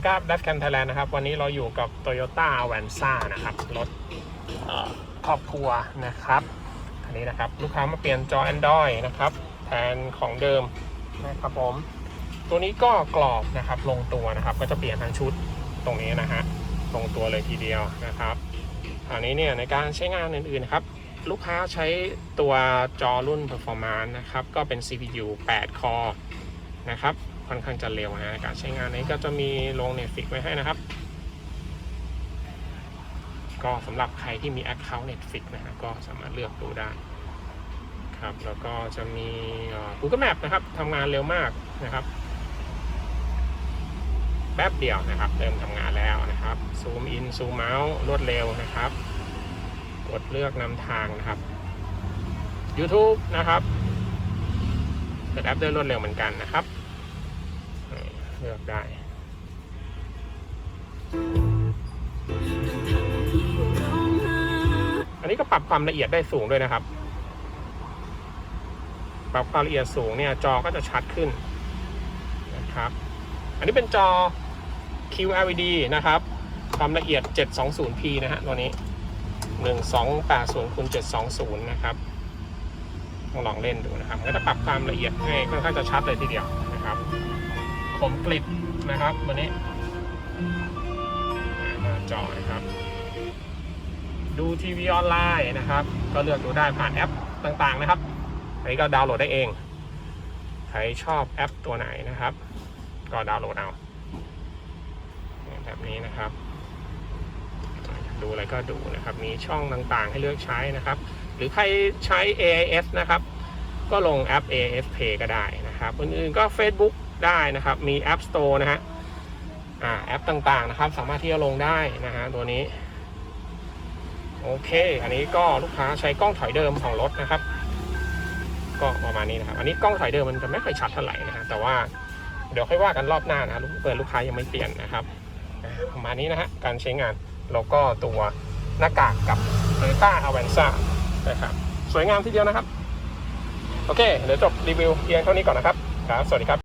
ดีครับดัฟแคนไทยแลนด์นะครับ วันนี้เราอยู่กับ Toyota a v a n z a นะครับ รถครอบครัวนะครับอันนี้นะครับ ลูกค้ามาเปลี่ยนจอ Android นะครับ แทนของเดิมนะครับผม ตัวนี้ก็กรอบนะครับ ลงตัวนะครับ ก็จะเปลี่ยนทั้งชุดตรงนี้นะฮะ ลงตัวเลยทีเดียวนะครับ อันนี้เนี่ยในการใช้งานอื่นๆนะครับ ลูกค้าใช้ตัวจอรุ่น Performance นะครับ ก็เป็น CPU 8 คอนะครับ ค่อนข้างจะเร็วนะการใช้งานนี้ก็จะมีลง Netflix ไว้ให้นะครับ ก็สำหรับใครที่มี Account Netflix นะฮะก็สามารถเลือกดูได้ครับแล้วก็จะมี Google Map นะครับทำงานเร็วมากนะครับ แป๊บเดียวนะครับเริ่มทำงานแล้วนะครับซูมอินซูมเอารวดเร็วนะครับ กดเลือกนำทางนะครับ YouTube นะครับเปิดแอปได้รวดเร็วเหมือนกันนะครับ เลือกได้อันนี้ก็ปรับความละเอียดได้สูงด้วยนะครับ ปรับความละเอียดสูงเนี่ยจอก็จะชัดขึ้นนะครับ อันนี้เป็นจอ QLED นะครับ ความละเอียด 720p นะฮะตัวนี้ 1280คูณ720 นะครับต้องลองเล่นดูนะครับ ก็จะปรับความละเอียดให้ค่อนข้างจะชัดเลยทีเดียวนะครับ คมกริบนะครับตัวนี้หน้าจอนะครับ ดูทีวีออนไลน์นะครับ ก็เลือกดูได้ผ่านแอปต่างๆนะครับอันนี้ก็ดาวน์โหลดได้เอง ใครชอบแอปตัวไหนนะครับ ก็ดาวน์โหลดเอาแบบนี้นะครับดูอะไรก็ดูนะครับ มีช่องต่างๆให้เลือกใช้นะครับ หรือใครใช้ AIS นะครับ ก็ลงแอป AIS Pay ก็ได้นะครับอื่นๆก็ Facebook ได้นะครับ มี App Store นะฮะอ่าแอปต่างๆนะครับ สามารถที่จะลงได้นะฮะตัวนี้ โอเค อันนี้ก็ลูกค้าใช้กล้องถอยเดิมของรถนะครับ ก็ประมาณนี้นะครับ อันนี้กล้องถอยเดิมมันจะไม่ค่อยชัดเท่าไหร่นะฮะแต่ว่าเดี๋ยวค่อยว่ากันรอบหน้านะลูกเปิดลูกค้ายังไม่เปลี่ยนนะครับประมาณนี้นะฮะการใช้งานแล้วก็ตัวหน้ากากกับ Toyota Avanza นะครับสวยงามทีเดียวนะครับ โอเค เดี๋ยวจบรีวิวเพียงเท่านี้ก่อนนะครับครับ สวัสดีครับ